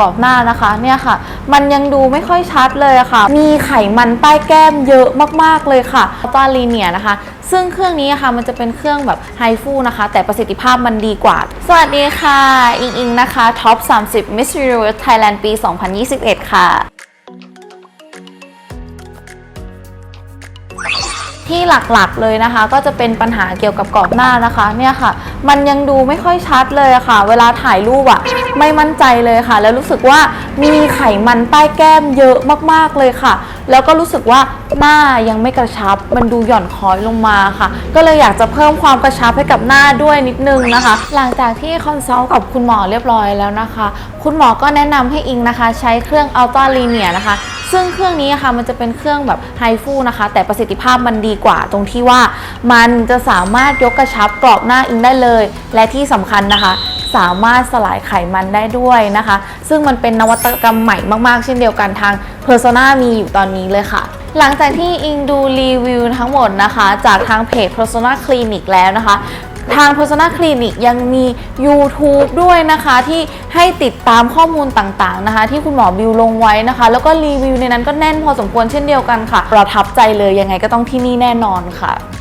กรอบหน้านะคะเนี่ยค่ะ มันยังดูไม่ค่อยชัดเลยอะค่ะ มีไขมันใต้แก้มเยอะมากๆเลยค่ะตาลีเนียนะคะ ซึ่งเครื่องนี้อะค่ะมันจะเป็นเครื่องแบบไฮฟูนะคะ แต่ประสิทธิภาพมันดีกว่า สวัสดีค่ะ อิงอิงนะคะท็อป 30 Miss Universe Thailand ปี 2021 ค่ะ ที่หลักๆเลยนะคะ ก็จะเป็นปัญหาเกี่ยวกับกรอบหน้านะคะเนี่ยค่ะ มันยังดูไม่ค่อยชัดเลยะค่ะ เวลาถ่ายรูปอะไม่มั่นใจเลยค่ะ แล้วรู้สึกว่ามีไขมันใต้แก้มเยอะมากๆเลยค่ะ แล้วก็รู้สึกว่าหน้ายังไม่กระชับ มันดูหย่อนคล้อยลงมาค่ะ ก็เลยอยากจะเพิ่มความกระชับให้กับหน้าด้วยนิดนึงนะคะ หลังจากที่คอนซัลท์กับคุณหมอเรียบร้อยแล้วนะคะ คุณหมอก็แนะนำให้อิงนะคะ ใช้เครื่องอัลต a าลีเนียนะคะ ซึ่งเครื่องนี้อะค่ะมันจะเป็นเครื่องแบบไฮฟูนะคะ แต่ประสิทธิภาพมันดีกว่าตรงที่ว่า มันจะสามารถยกกระชับกรอบหน้าอิงได้เลย และที่สำคัญนะคะ สามารถสลายไขมันได้ด้วยนะคะ ซึ่งมันเป็นนวัตกรรมใหม่มากๆ เช่นเดียวกันทาง Persona มีอยู่ตอนนี้เลยค่ะหลังจากที่อิงดูรีวิวทั้งหมดนะคะ จากทางเพจ Persona Clinic แล้วนะคะ ทาง Persona Clinic ยังมี YouTube ด้วยนะคะที่ให้ติดตามข้อมูลต่างๆนะคะ ที่คุณหมอบิวลงไว้นะคะ แล้วก็รีวิวในนั้นก็แน่นพอสมควรเช่นเดียวกันค่ะ ประทับใจเลยยังไงก็ต้องที่นี่แน่นอนค่ะ